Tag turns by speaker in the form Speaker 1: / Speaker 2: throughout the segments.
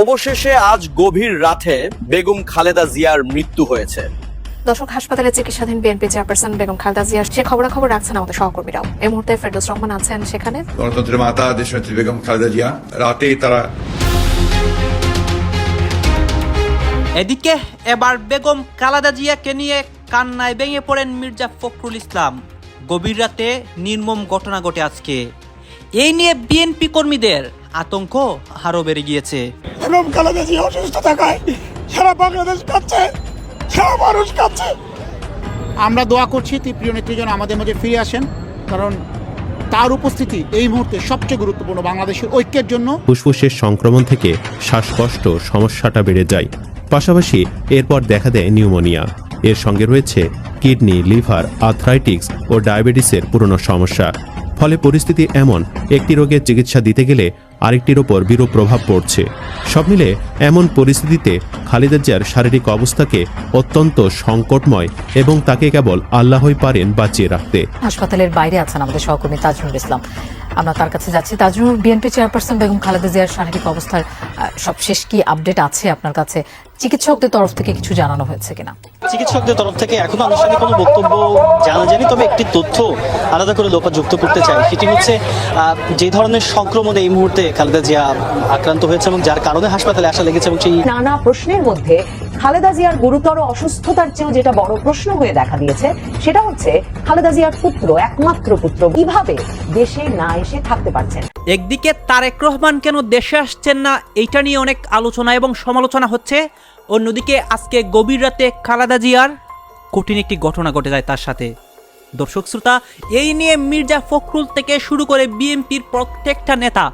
Speaker 1: অবশেষে আজ গভীর রাতে বেগম খালেদা জিয়ার মৃত্যু হয়েছে।
Speaker 2: দর্শক হাসপাতালে চিকিৎসাধীন বিএনপি চেয়ারপারসন বেগম খালেদা জিয়া সে খবরাখবর রাখছেন আমাদের সহকর্মীরাও। এই মুহূর্তে ফেরদৌস রহমান আছেন সেখানে।
Speaker 3: গণতন্ত্রের মাতা দেশনেত্রী বেগম খালেদা জিয়া রাতে তারা
Speaker 4: এদিকে এবার বেগম কালাদা জিয়াকে নিয়ে কান্নায় ভেঙে পড়েন মির্জা ফখরুল ইসলাম। গভীর রাতে নির্মম ঘটনা ঘটে আজকে। এই নিয়ে বিএনপি কর্মীদের আতঙ্ক আরও বেড়ে গিয়েছে।
Speaker 5: এবং খালেদা জিয়া অসুস্থ থাকায় সারা বাংলাদেশ কাঁদছে সারা মানুষ কাঁদছে আমরা দোয়া করছি তি প্রিয় নেত্রী যেন আমাদের মাঝে ফিরে আসেন কারণ তার উপস্থিতি এই মুহূর্তে সবচেয়ে গুরুত্বপূর্ণ বাংলাদেশের ঐক্যের জন্য।
Speaker 6: ফুসফুসের সংক্রমণ থেকে শ্বাসকষ্ট সমস্যাটা বেড়ে যায়। পাশাপাশি এরপর দেখা দেয় নিউমোনিয়া। এর সঙ্গে রয়েছে কিডনি লিভার আর্থ্রাইটিক্স ও ডায়াবেটিসের পুরনো সমস্যা। ফলে পরিস্থিতি এমন একটি রোগের চিকিৎসা দিতে গেলে আরেকটির ওপর বিরূপ প্রভাব পড়ছে। সব মিলে এমন পরিস্থিতিতে খালেদা জিয়ার শারীরিক অবস্থাকে অত্যন্ত সংকটময় এবং তাকে কেবল আল্লাহই পারেন বাঁচিয়ে রাখতে।
Speaker 7: হাসপাতালের বাইরে আছেন আমাদের সহকর্মী তাজমুল ইসলাম। আমরা তার কাছে যাচ্ছি। তাজনুর বিএনপি চেয়ারপারসন বেগম খালেদা জিয়ার শারীরিক অবস্থার সবশেষ কি আপডেট আছে আপনার কাছে? চিকিৎসকদের তরফ থেকে কিছু জানানো হয়েছে কিনা?
Speaker 8: চিকিৎসকদের তরফ থেকে এখনও আনুষ্ঠানিক কোনো বক্তব্য জানা যায়নি তবে একটি তথ্য আলাদা করে লোপা যুক্ত করতে চাই। সেটি হচ্ছে আহ, যে ধরনের সংক্রমণে এই মুহূর্তে খালেদা জিয়া আক্রান্ত হয়েছে এবং যার কারণে হাসপাতালে আসা লেগেছে এবং সেই
Speaker 9: নানা প্রশ্নের মধ্যে খালেদা জিয়ার গুরুতর অসুস্থতার চেয়েও যেটা বড় প্রশ্ন হয়ে দেখা দিয়েছে, সেটা হচ্ছে খালেদা জিয়ার পুত্র, একমাত্র পুত্র, কীভাবে দেশে না এসে থাকতে পারছেন?
Speaker 4: একদিকে তারেক রহমান কেন দেশে আসছেন না, এইটা নিয়ে অনেক আলোচনা এবং সমালোচনা হচ্ছে। অন্যদিকে আজকে গভীর রাতে খালেদা জিয়ার কঠিন একটি ঘটনা ঘটে যায় তার সাথে। দর্শক শ্রোতা, এই নিয়ে মির্জা ফখরুল থেকে শুরু করে বিএনপির প্রত্যেকটা নেতা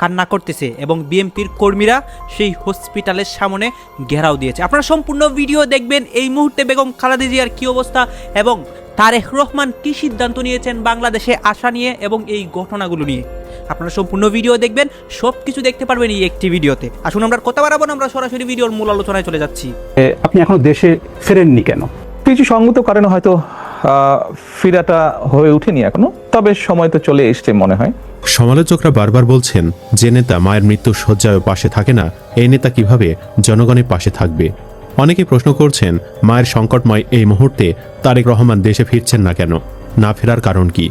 Speaker 4: কান্না করতেছে এবং বিএমপির কর্মীরা সেই হসপিটালের সামনে ঘেরাও দিয়েছে। আপনারা সম্পূর্ণ ভিডিও দেখবেন এই মুহূর্তে বেগম খালেদা জিয়ার কী অবস্থা এবং তারেক রহমান কী সিদ্ধান্ত নিয়েছেন বাংলাদেশে আসা নিয়ে এবং এই ঘটনাগুলো নিয়ে। আপনারা সম্পূর্ণ ভিডিও দেখবেন সব কিছু দেখতে পারবেন এই একটি ভিডিওতে। আসুন আমরা কথা বাড়াবো আমরা সরাসরি ভিডিওর মূল আলোচনায় চলে যাচ্ছি।
Speaker 10: আপনি এখনও দেশে ফেরেননি কেন? কিছু সঙ্গত কারণে হয়তো ফেরাটা হয়ে ওঠেনি এখনও, তবে সময় তো চলে এসছে মনে হয়।
Speaker 6: সমালোচকরা বারবার বলছেন, যে নেতা মায়ের মৃত্যু শয্যায় পাশে থাকে না, এই নেতা কীভাবে জনগণের পাশে থাকবে? অনেকে প্রশ্ন করছেন, মায়ের সংকটময় এই মুহূর্তে তারেক রহমান দেশে ফিরছেন না কেন? না ফেরার কারণ কি?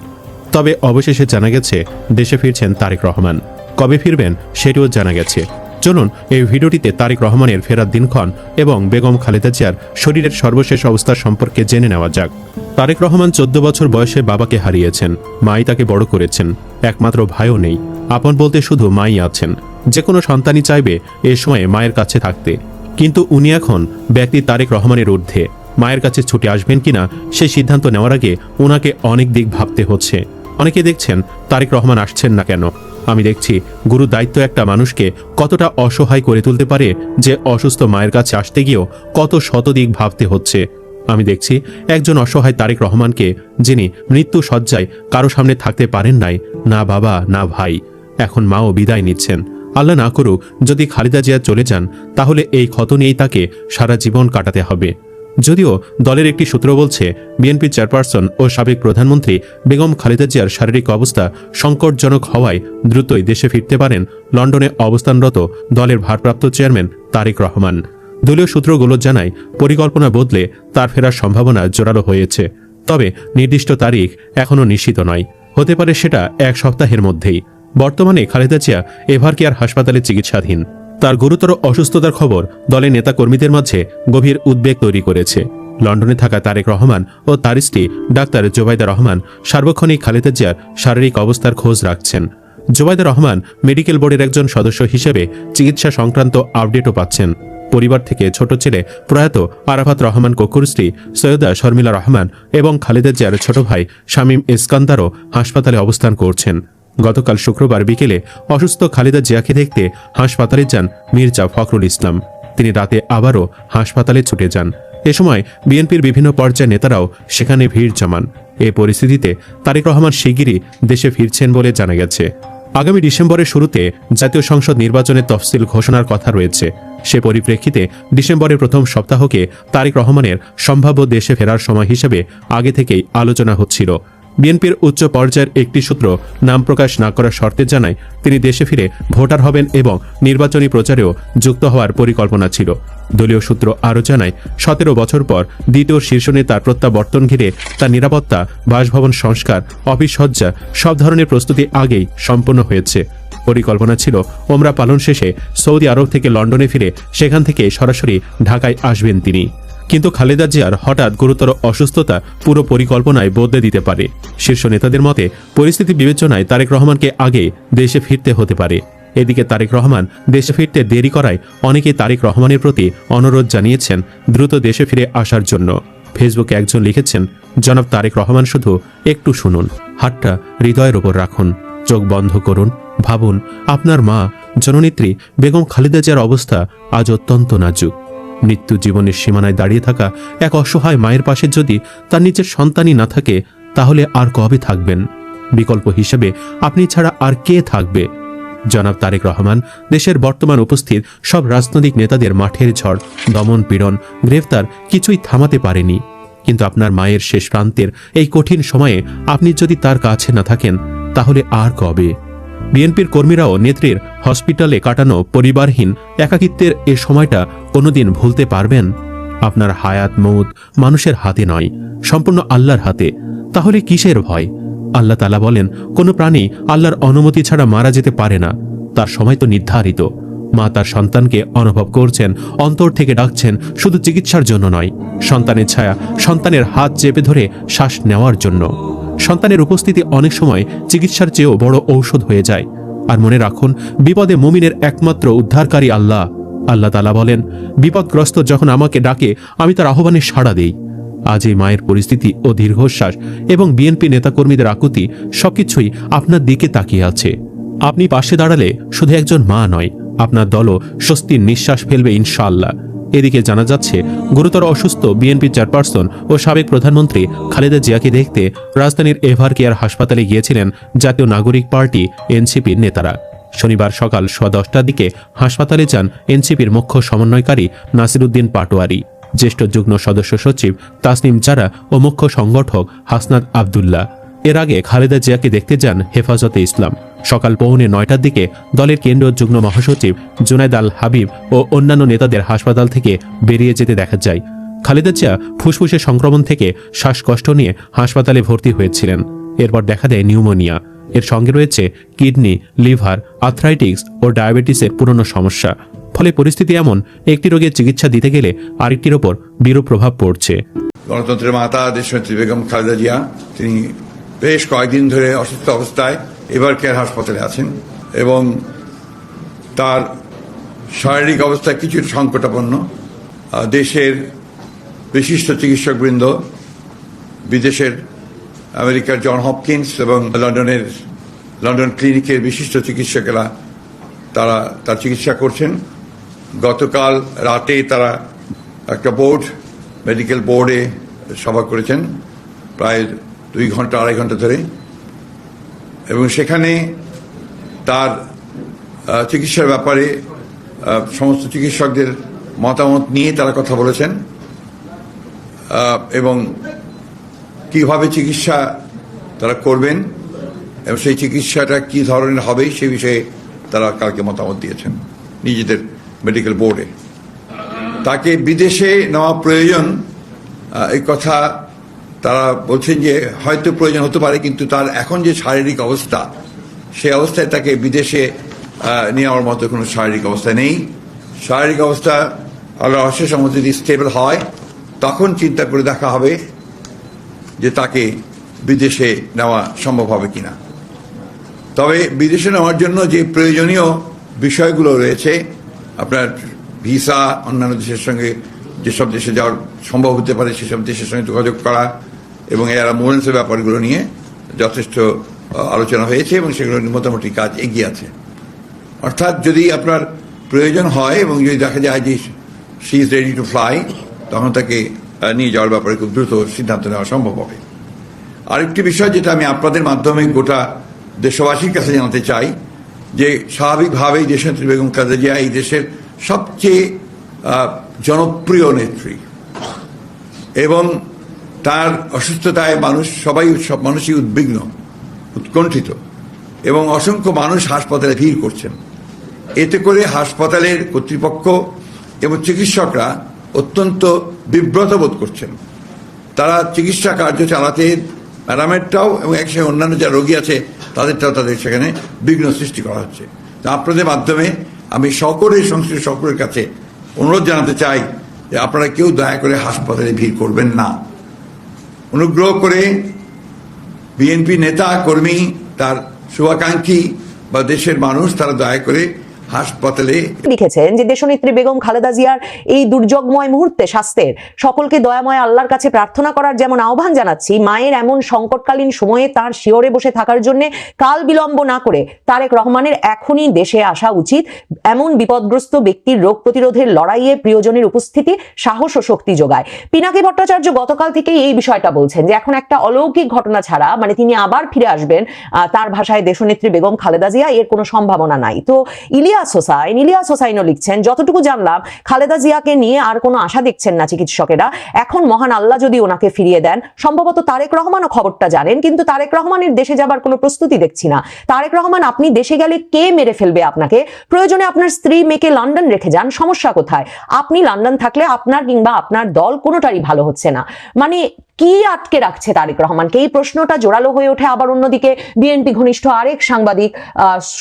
Speaker 6: তবে অবশেষে জানা গেছে, দেশে ফিরছেন তারেক রহমান। কবে ফিরবেন সেটিও জানা গেছে। চলুন এই ভিডিওটিতে তারেক রহমানের ফেরার দিনক্ষণ এবং বেগম খালেদা জিয়ার শরীরের সর্বশেষ অবস্থা সম্পর্কে জেনে নেওয়া যাক। তারেক রহমান চোদ্দ বছর বয়সে বাবাকে হারিয়েছেন। মাই তাকে বড় করেছেন। একমাত্র ভাইও নেই। আপন বলতে শুধু মাই আছেন। যে কোনো সন্তানই চাইবে এ সময়ে মায়ের কাছে থাকতে। কিন্তু উনি এখন ব্যক্তি তারেক রহমানের ঊর্ধ্বে। মায়ের কাছে ছুটে আসবেন কিনা সে সিদ্ধান্ত নেওয়ার আগে ওনাকে অনেক দিক ভাবতে হচ্ছে। অনেকে দেখছেন তারেক রহমান আসছেন না কেন? আমি দেখছি গুরু দায়িত্ব একটা মানুষকে কতটা অসহায় করে তুলতে পারে যে অসুস্থ মায়ের কাছে আসতে গিয়েও কত শতদিক ভাবতে হচ্ছে। আমি দেখছি একজন অসহায় তারেক রহমানকে, যিনি মৃত্যু সজ্জায় কারও সামনে থাকতে পারেন নাই, না বাবা, না ভাই। এখন মাও বিদায় নিচ্ছেন। আল্লাহ না করুক, যদি খালিদা জিয়া চলে যান, তাহলে এই ক্ষত নিয়েই তাকে সারা জীবন কাটাতে হবে। যদিও দলের একটি সূত্র বলছে বিএনপি চেয়ারপারসন ও সাবেক প্রধানমন্ত্রী বেগম খালেদা জিয়ার শারীরিক অবস্থা সংকটজনক হওয়ায় দ্রুতই দেশে ফিরতে পারেন লন্ডনে অবস্থানরত দলের ভারপ্রাপ্ত চেয়ারম্যান তারেক রহমান। দলীয় সূত্রগুলো জানায়, পরিকল্পনা বদলে তার ফেরার সম্ভাবনা জোরালো হয়েছে। তবে নির্দিষ্ট তারিখ এখনও নিশ্চিত নয়। হতে পারে সেটা এক সপ্তাহের মধ্যেই। বর্তমানে খালেদা জিয়া এভার কেয়ার হাসপাতালে চিকিৎসাধীন। তার গুরুতর অসুস্থতার খবর দলের নেতাকর্মীদের মাঝে গভীর উদ্বেগ তৈরি করেছে। লন্ডনে থাকা তারেক রহমান ও তার স্ত্রী ডাক্তার জোবাইদা রহমান সার্বক্ষণিক খালেদা জিয়ার শারীরিক অবস্থার খোঁজ রাখছেন। জোবাইদা রহমান মেডিকেল বোর্ডের একজন সদস্য হিসেবে চিকিৎসা সংক্রান্ত আপডেটও পাচ্ছেন। পরিবার থেকে ছোট ছেলে প্রয়াত আরাফাত রহমান ককুর স্ত্রী সৈয়দা শর্মিলা রহমান এবং খালেদা জিয়ার ছোট ভাই শামীম ইস্কান্দারও হাসপাতালে অবস্থান করছেন। গতকাল শুক্রবার বিকেলে অসুস্থ খালেদা জিয়াকে দেখতে হাসপাতালে যান মির্জা ফখরুল ইসলাম। তিনি রাতে আবারও হাসপাতালে ছুটে যান। এ সময় বিএনপির বিভিন্ন পর্যায়ের নেতারাও সেখানে ভিড় জমান। এ পরিস্থিতিতে তারেক রহমান শিগগিরই দেশে ফিরছেন বলে জানা গেছে। আগামী ডিসেম্বরের শুরুতে জাতীয় সংসদ নির্বাচনের তফসিল ঘোষণার কথা রয়েছে। সে পরিপ্রেক্ষিতে ডিসেম্বরের প্রথম সপ্তাহকে তারেক রহমানের সম্ভাব্য দেশে ফেরার সময় হিসেবে আগে থেকেই আলোচনা হচ্ছিল। বিএনপির উচ্চ পর্যায়ের একটি সূত্র নাম প্রকাশ না করার শর্তে জানায়, তিনি দেশে ফিরে ভোটার হবেন এবং নির্বাচনী প্রচারেও যুক্ত হওয়ার পরিকল্পনা ছিল। দলীয় সূত্র আরও জানায়, সতেরো বছর পর দ্বিতীয় শীর্ষ নেতার প্রত্যাবর্তন ঘিরে তার নিরাপত্তা, বাসভবন সংস্কার, অফিস সজ্জা সব ধরনের প্রস্তুতি আগেই সম্পন্ন হয়েছে। পরিকল্পনা ছিল, ওমরা পালন শেষে সৌদি আরব থেকে লন্ডনে ফিরে সেখান থেকে সরাসরি ঢাকায় আসবেন তিনি। কিন্তু খালেদা জিয়ার হঠাৎ গুরুতর অসুস্থতা পুরো পরিকল্পনায় বদলে দিতে পারে। শীর্ষ নেতাদের মতে, পরিস্থিতি বিবেচনায় তারেক রহমানকে আগে দেশে ফিরতে হতে পারে। এদিকে তারেক রহমান দেশে ফিরতে দেরি করায় অনেকে তারেক রহমানের প্রতি অনুরোধ জানিয়েছেন দ্রুত দেশে ফিরে আসার জন্য। ফেসবুকে একজন লিখেছেন, জনাব তারেক রহমান শুধু একটু শুনুন, হাতটা হৃদয়ের ওপর রাখুন, চোখ বন্ধ করুন, ভাবুন, আপনার মা, জননেত্রী বেগম খালেদা জিয়ার অবস্থা আজ অত্যন্ত নাজুক। মৃত্যু জীবনের সীমানায় দাঁড়িয়ে থাকা এক অসহায় মায়ের পাশে যদি তার নিজের সন্তানই না থাকে, তাহলে আর কবে থাকবেন? বিকল্প হিসেবে আপনি ছাড়া আর কে থাকবে? জনাব তারেক রহমান, দেশের বর্তমান উপস্থিত সব রাজনৈতিক নেতাদের মাঠের ঝড়, দমন পীড়ন, গ্রেফতার কিছুই থামাতে পারেনি। কিন্তু আপনার মায়ের শেষ প্রান্তের এই কঠিন সময়ে আপনি যদি তার কাছে না থাকেন, তাহলে আর কবে? বিএনপির কর্মীরাও নেত্রীর হসপিটালে কাটানো পরিবারহীন একাকিত্বের এ সময়টা কোনোদিন ভুলতে পারবেন? আপনার হায়াত মৌত মানুষের হাতে নয়, সম্পূর্ণ আল্লাহর হাতে। তাহলে কিসের ভয়? আল্লাহ তালা বলেন, কোনো প্রাণী আল্লাহর অনুমতি ছাড়া মারা যেতে পারে না। তার সময় তো নির্ধারিত। মা তার সন্তানকে অনুভব করছেন, অন্তর থেকে ডাকছেন, শুধু চিকিৎসার জন্য নয়, সন্তানের ছায়া সন্তানের হাত চেপে ধরে শ্বাস নেওয়ার জন্য। সন্তানের উপস্থিতি অনেক সময় চিকিৎসার চেয়েও বড় ঔষধ হয়ে যায়। আর মনে রাখুন, বিপদে মুমিনের একমাত্র উদ্ধারকারী আল্লাহ। আল্লাহ তালা বলেন, বিপদগ্রস্ত যখন আমাকে ডাকে, আমি তার আহ্বানে সাড়া দেই। আজ এই মায়ের পরিস্থিতি ও দীর্ঘশ্বাস এবং বিএনপি নেতাকর্মীদের আকুতি সবকিছুই আপনার দিকে তাকিয়ে আছে। আপনি পাশে দাঁড়ালে শুধু একজন মা নয়, আপনার দলও স্বস্তির নিঃশ্বাস ফেলবে ইনশাআল্লাহ। এদিকে জানা যাচ্ছে, গুরুতর অসুস্থ বিএনপি চেয়ারপারসন ও সাবেক প্রধানমন্ত্রী খালেদা জিয়াকে দেখতে রাজধানীর এভার কেয়ার হাসপাতালে গিয়েছিলেন জাতীয় নাগরিক পার্টি এনসিপির নেতারা। শনিবার সকাল সোয়া দশটার দিকে হাসপাতালে যান এনসিপির মুখ্য সমন্বয়কারী নাসিরুদ্দিন পাটোয়ারি। জ্যেষ্ঠ যুগ্ম সদস্য সচিব তাসনিম জারা ও মুখ্য সংগঠক হাসনাত আবদুল্লাহ। এর আগে খালেদা জিয়াকে দেখতে যান হেফাজতে ইসলাম। সকাল পৌনে নয়টার দিকে দলের কেন্দ্রীয় যুগ্ম মহাসচিব জুনাইদ আল হাবিব ও অন্যান্য নেতাদের হাসপাতাল থেকে বেরিয়ে যেতে দেখা যায়। খালেদা জিয়া ফুসফুসের সংক্রমণ থেকে শ্বাসকষ্ট নিয়ে হাসপাতালে ভর্তি হয়েছিলেন। এরপর দেখা দেয় নিউমোনিয়া। এর সঙ্গে রয়েছে কিডনি, লিভার আর্থ্রাইটিক্স ও ডায়াবেটিসের পুরনো সমস্যা। ফলে পরিস্থিতি এমন, একটি রোগের চিকিৎসা দিতে গেলে আরেকটির ওপর বিরূপ প্রভাব পড়ছে।
Speaker 3: গণতন্ত্রের মাতা দেশনেত্রী বেগম খালেদা জিয়া, তিনি বেশ কয়েকদিন ধরে অসুস্থ অবস্থায়। এবার কেয়ার হাসপাতালে আছেন? এবং তার শারীরিক অবস্থা কিছুটা সংকটাপন্ন। দেশের বিশিষ্ট চিকিৎসকবৃন্দ, বিদেশের আমেরিকার জন হপকিন্স এবং লন্ডনের, লন্ডন ক্লিনিকের বিশিষ্ট চিকিৎসকেরা তারা, তার চিকিৎসা করছেন। গতকাল রাতে তারা একটা বোর্ড, মেডিকেল বোর্ডে সভা করেছেন, প্রায় দুই ঘণ্টা, আড়াই ঘণ্টা ধরে। এবং সেখানে তার চিকিৎসার ব্যাপারে সমস্ত চিকিৎসকদের মতামত নিয়ে তারা কথা বলেছেন। এবং কীভাবে চিকিৎসা তারা করবেন এবং সেই চিকিৎসাটা কি ধরনের হবে সে বিষয়ে তারা কালকে মতামত দিয়েছেন নিজেদের মেডিকেল বোর্ডে। তাকে বিদেশে নেওয়া প্রয়োজন এই কথা তারা বলছেন যে হয়তো প্রয়োজন হতে পারে, কিন্তু তার এখন যে শারীরিক অবস্থা সেই অবস্থায় তাকে বিদেশে নেওয়ার মতো কোনো শারীরিক অবস্থা নেই। শারীরিক অবস্থা আল্লাহ অশেষ যদি স্টেবল হয়। তখন চিন্তা করে দেখা হবে যে তাকে বিদেশে নেওয়া সম্ভব হবে কিনা। তবে বিদেশে নেওয়ার জন্য যে প্রয়োজনীয় বিষয়গুলো রয়েছে, আপনার ভিসা, অন্যান্য দেশের সঙ্গে যেসব দেশে যাওয়ার সম্ভব হতে পারে, সেসব দেশের সঙ্গে যোগাযোগ করা এবং এর অ্যাম্বুলেন্সের ব্যাপারগুলো নিয়ে যথেষ্ট আলোচনা হয়েছে এবং সেগুলো মোটামুটি কাজ এগিয়ে আছে। অর্থাৎ যদি আপনার প্রয়োজন হয় এবং যদি দেখা যায় যে she is ready to fly, তখন তাকে নিয়ে যাওয়ার ব্যাপারে খুব দ্রুত সিদ্ধান্ত নেওয়া সম্ভব হবে। আরেকটি বিষয় যেটা আমি আপনাদের মাধ্যমে গোটা দেশবাসীর কাছে জানাতে চাই, যে স্বাভাবিকভাবেই দেশনেত্রী বেগম জিয়া এই দেশের সবচেয়ে জনপ্রিয় নেত্রী। এবং তার অসুস্থতায় মানুষ, সবাই সব মানুষই উদ্বিগ্ন, উৎকণ্ঠিত এবং অসংখ্য মানুষ হাসপাতালে ভিড় করছেন। এতে করে হাসপাতালের কর্তৃপক্ষ এবং চিকিৎসকরা অত্যন্ত বিব্রত বোধ করছেন। তারা চিকিৎসা কার্য চালাতে প্যারামেডটাও এবং একসঙ্গে অন্যান্য যা রোগী আছে, তাদেরটাও তাদের সেখানে বিঘ্ন সৃষ্টি করা হচ্ছে। আপনাদের মাধ্যমে আমি সকলের সংশ্লিষ্ট সকলের কাছে অনুরোধ জানাতে চাই যে আপনারা কেউ দয়া করে হাসপাতালে ভিড় করবেন না। অনুগ্রহ করে বিএনপি নেতা কর্মী তার শুভাকাঙ্ক্ষী বা দেশের মানুষ তারা দয়া করে হাসপাতালে
Speaker 9: লিখেছেন যে দেশনেত্রী বেগম খালেদা জিয়ার এই দুর্যোগময় মুহূর্তে স্বাস্থ্যের, সকলকে দয়াময় আল্লাহর কাছে প্রার্থনা করার যেমন আহ্বান জানাচ্ছি, মায়ের এমন সংকটকালীন সময়ে তার শিওরে বসে থাকার জন্য কাল বিলম্ব না করে তারেক রহমানের এখনই দেশে আসা উচিত। এমন বিপদগ্রস্ত ব্যক্তির রোগ প্রতিরোধের লড়াইয়ে প্রিয়জনের উপস্থিতি সাহস ও শক্তি যোগায়। পিনাকি ভট্টাচার্য গতকাল থেকেই এই বিষয়টা বলছেন যে এখন একটা অলৌকিক ঘটনা ছাড়া মানে তিনি আবার ফিরে আসবেন তার ভাষায় দেশনেত্রী বেগম খালেদা জিয়া, এর কোনো সম্ভাবনা নাই। তো ইলিয়াস হোসাইন ইলিয়াস হোসাইনও লিখছেন, যতটুকু জানলাম, খালেদা জিয়াকে নিয়ে আর কোনো আশা দেখছেন না চিকিৎসকেরা। এখন মহান আল্লাহ যদি ওনাকে ফিরিয়ে দেন, সম্ভবত তারেক রহমানও খবরটা জানেন, কিন্তু তারেক রহমানের দেশে যাবার কোনো প্রস্তুতি দেখছি না। তারেক রহমান, আপনি দেশে গেলে কে মেরে ফেলবে আপনাকে? প্রয়োজনে আপনার স্ত্রী মেয়েকে লন্ডন রেখে যান, সমস্যা কোথায়? আপনি লন্ডন থাকলে আপনার কিংবা আপনার দল কোনোটারই ভালো হচ্ছে না। মানে কি আটকে রাখছে তারেক রহমানকে? এই প্রশ্নটা জোরালো হয়ে ওঠে আবার অন্যদিকে বিএনপি ঘনিষ্ঠ আরেক সাংবাদিক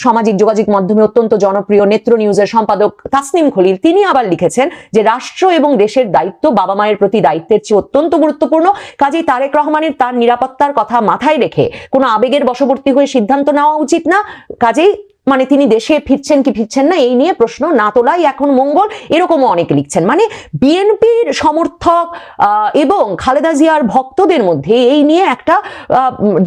Speaker 9: সামাজিক যোগাযোগ মাধ্যমে অত্যন্ত জনপ্রিয় নেত্র নিউজের সম্পাদক তাসনিম খলিল। তিনি আবার লিখেছেন যে রাষ্ট্র এবং দেশের দায়িত্ব বাবা মায়ের প্রতি দায়িত্বের চেয়ে অত্যন্ত গুরুত্বপূর্ণ। কাজেই তারেক রহমানের তার নিরাপত্তার কথা মাথায় রেখে কোনো আবেগের বশবর্তী হয়ে সিদ্ধান্ত নেওয়া উচিত না। কাজেই মানে তিনি দেশে ফিরছেন কি ফিরছেন না, এই নিয়ে প্রশ্ন না তোলাই এখন মঙ্গল, এরকমও অনেকে লিখছেন। মানে বিএনপির সমর্থক এবং খালেদা জিয়ার ভক্তদের মধ্যে এই নিয়ে একটা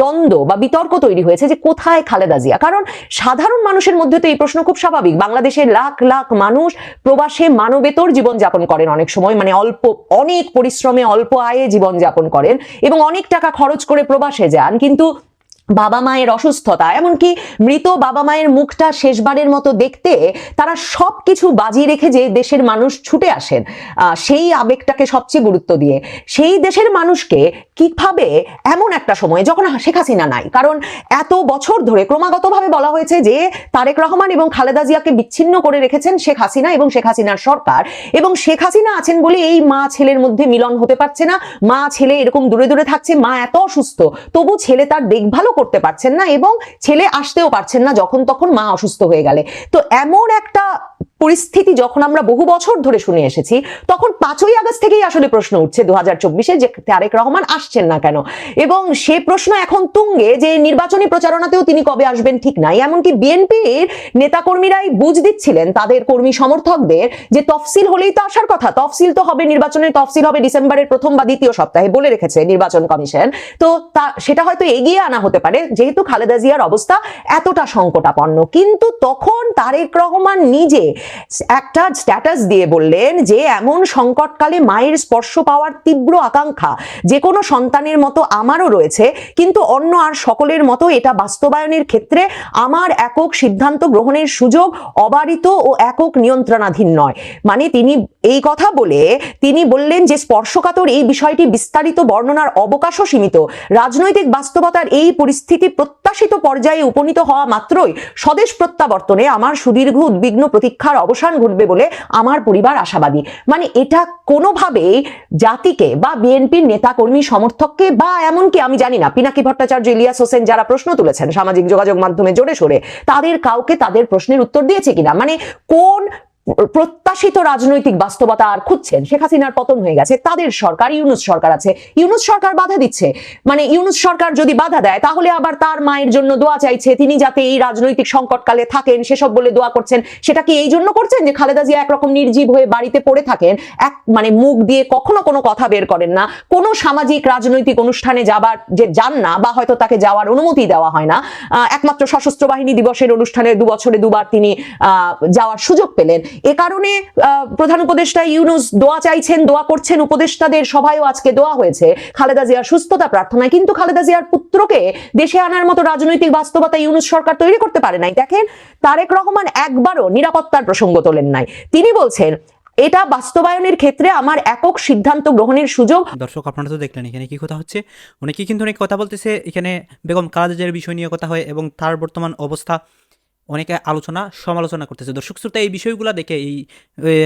Speaker 9: দ্বন্দ্ব বা বিতর্ক তৈরি হয়েছে যে কোথায় খালেদা জিয়া? কারণ সাধারণ মানুষের মধ্যে তো এই প্রশ্ন খুব স্বাভাবিক। বাংলাদেশের লাখ লাখ মানুষ প্রবাসে মানবেতর জীবনযাপন করেন অনেক সময় মানে অল্প, অনেক পরিশ্রমে অল্প আয়ে জীবনযাপন করেন এবং অনেক টাকা খরচ করে প্রবাসে যান। কিন্তু বাবা মায়ের অসুস্থতা, এমনকি মৃত বাবা মায়ের মুখটা শেষবারের মতো দেখতে তারা সব কিছু বাজি রেখে যে দেশের মানুষ ছুটে আসেন সেই আবেগটাকে সবচেয়ে গুরুত্ব দিয়ে। সেই দেশের মানুষকে কীভাবে এমন একটা সময়ে, যখন শেখ হাসিনা নাই, কারণ এত বছর ধরে ক্রমাগতভাবে বলা হয়েছে যে তারেক রহমান এবং খালেদা জিয়াকে বিচ্ছিন্ন করে রেখেছেন শেখ হাসিনা এবং শেখ হাসিনার সরকার, এবং শেখ হাসিনা আছেন বলে এই মা ছেলের মধ্যে মিলন হতে পারছে না। মা ছেলে এরকম দূরে দূরে থাকছে, মা এত অসুস্থ, তবু ছেলে তার দেখভালও করতে পারছেন না এবং ছেলে আসতেও পারছেন না যখন তখন মা অসুস্থ হয়ে গেলে। তো এমন একটা পরিস্থিতি যখন আমরা বহু বছর ধরে শুনে এসেছি, তখন পাঁচই আগস্ট থেকেই আসলে প্রশ্ন উঠছে দু হাজার চব্বিশে যে তারেক রহমান আসছেন না কেন? এবং সে প্রশ্ন এখন তুঙ্গে যে নির্বাচনী প্রচারণাতেও তিনি কবে আসবেন ঠিক নাই। এমনকি বিএনপির নেতাকর্মীরাই বুঝ দিচ্ছিলেন তাদের কর্মী সমর্থকদের যে তফসিল হলেই তো আসার কথা। তফসিল তো হবে নির্বাচনের, তফসিল হবে ডিসেম্বরের প্রথম বা দ্বিতীয় সপ্তাহে বলে রেখেছে নির্বাচন কমিশন। তো তা, সেটা হয়তো এগিয়ে আনা হতে পারে। যেহেতু খালেদা জিয়ার অবস্থা এতটা সংকটাপন্ন। কিন্তু তখন তারেক রহমান নিজে একটা স্ট্যাটাস দিয়ে বললেন যে, এমন সংকটকালে মায়ের স্পর্শ পাওয়ার তীব্র আকাঙ্ক্ষা যে কোনো সন্তানের মতো আমারও রয়েছে, কিন্তু অন্য আর সকলের মতো এটা বাস্তবায়নের ক্ষেত্রে আমার একক সিদ্ধান্ত গ্রহণের সুযোগ অবারিত ও একক নিয়ন্ত্রণাধীন নয়। মানে তিনি এই কথা বলে তিনি বললেন যে স্পর্শকাতর এই বিষয়টি বিস্তারিত বর্ণনার অবকাশও সীমিত। রাজনৈতিক বাস্তবতার এই পরিস্থিতি প্রত্যাশিত পর্যায়ে উপনীত হওয়া মাত্রই স্বদেশ প্রত্যাবর্তনে আমার সুদীর্ঘ উদ্বিগ্ন প্রতীক্ষার অবসান ঘটবে বলে আমার পরিবার আশাবাদী। মানে এটা কোনোভাবেই জাতিকে বা বিএনপির নেতাকর্মী সমর্থককে বা এমনকি আমি জানি না, পিনাকি ভট্টাচার্য, ইলিয়াস হোসেন যারা প্রশ্ন তুলেছেন সামাজিক যোগাযোগ মাধ্যমে জোরে সোরে, তাদের কাউকে তাদের প্রশ্নের উত্তর দিয়েছে কিনা? মানে কোন প্রত্যাশিত রাজনৈতিক বাস্তবতা আর খুঁজছেন। শেখ হাসিনার পতন হয়ে গেছে। তাদের সরকার, ইউনুস সরকার আছে। ইউনুস সরকার বাধা দিচ্ছে। মানে ইউনুস সরকার যদি বাধা দেয়, তাহলে আবার তার মায়ের জন্য দোয়া চাইছে। তিনি যাতে এই রাজনৈতিক সংকটকালে থাকেন, সেসব বলে দোয়া করছেন। সেটা কি এই জন্য করছেন যে খালেদা জিয়া একরকম নির্জীব হয়ে বাড়িতে পড়ে থাকেন? এক মানে মুখ দিয়ে কখনো কোনো কথা বের করেন না। কোনো সামাজিক, রাজনৈতিক অনুষ্ঠানে যাবার যে যান না, বা হয়তো তাকে যাওয়ার অনুমতি দেওয়া হয় না। একমাত্র সশস্ত্র বাহিনী দিবসের অনুষ্ঠানে দু বছরে দুবার তিনি যাওয়ার সুযোগ পেলেন। এ কারণে প্রধান উপদেষ্টা ইউনুস দোয়া চাইছেন, দোয়া করছেন উপদেষ্টাদের, সভায়ও আজকে দোয়া হয়েছে। খালেদা জিয়ার সুস্থতা প্রার্থনায়, কিন্তু খালেদা জিয়ার পুত্রকে দেশে আনার মতো রাজনৈতিক বাস্তবতা ইউনুস সরকার তৈরি করতে পারে নাই। দেখেন, তারেক রহমান একবারও নিরাপত্তার প্রসঙ্গ তোলেন নাই। তিনি বলছেন, এটা বাস্তবায়নের ক্ষেত্রে আমার একক সিদ্ধান্ত গ্রহণের সুযোগ
Speaker 4: দর্শক, আপনারা তো দেখলেন এখানে কি কথা হচ্ছে। অনেকে কিন্তু অনেক কথা বলতেছে। এখানে বেগম খালেদা জিয়ার বিষয় নিয়ে কথা হয় এবং তার বর্তমান অবস্থা অনেকে আলোচনা, সমালোচনা করতেছে। দর্শক শ্রোতা, এই বিষয়গুলো দেখে এই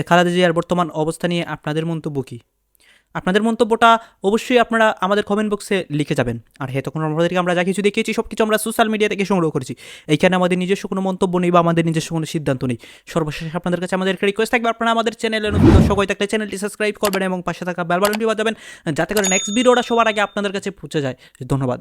Speaker 4: খালেদা জিয়ার বর্তমান অবস্থা নিয়ে আপনাদের মন্তব্য কী? আপনাদের মন্তব্যটা অবশ্যই আপনারা আমাদের কমেন্ট বক্সে লিখে যাবেন। আর হ্যাঁ তখন আমাদেরকে আমরা যা কিছু দেখিয়েছি সব কিছু আমরা সোশ্যাল মিডিয়া থেকে সংগ্রহ করেছি। এইখানে আমাদের নিজস্ব কোনো মন্তব্য নেই বা আমাদের নিজস্ব কোনো সিদ্ধান্ত নেই। সর্বশেষ আপনাদের কাছে আমাদের রিকোয়েস্ট থাকবে, আপনারা আমাদের চ্যানেলের নতুন দর্শক হয়ে থাকলে চ্যানেলটি সাবস্ক্রাইব করবেন এবং পাশে থাকা বেল বাটনটি বাজাবেন, যাতে করে নেক্সট ভিডিওটা সবার আগে আপনাদের কাছে পৌঁছে যায়। ধন্যবাদ।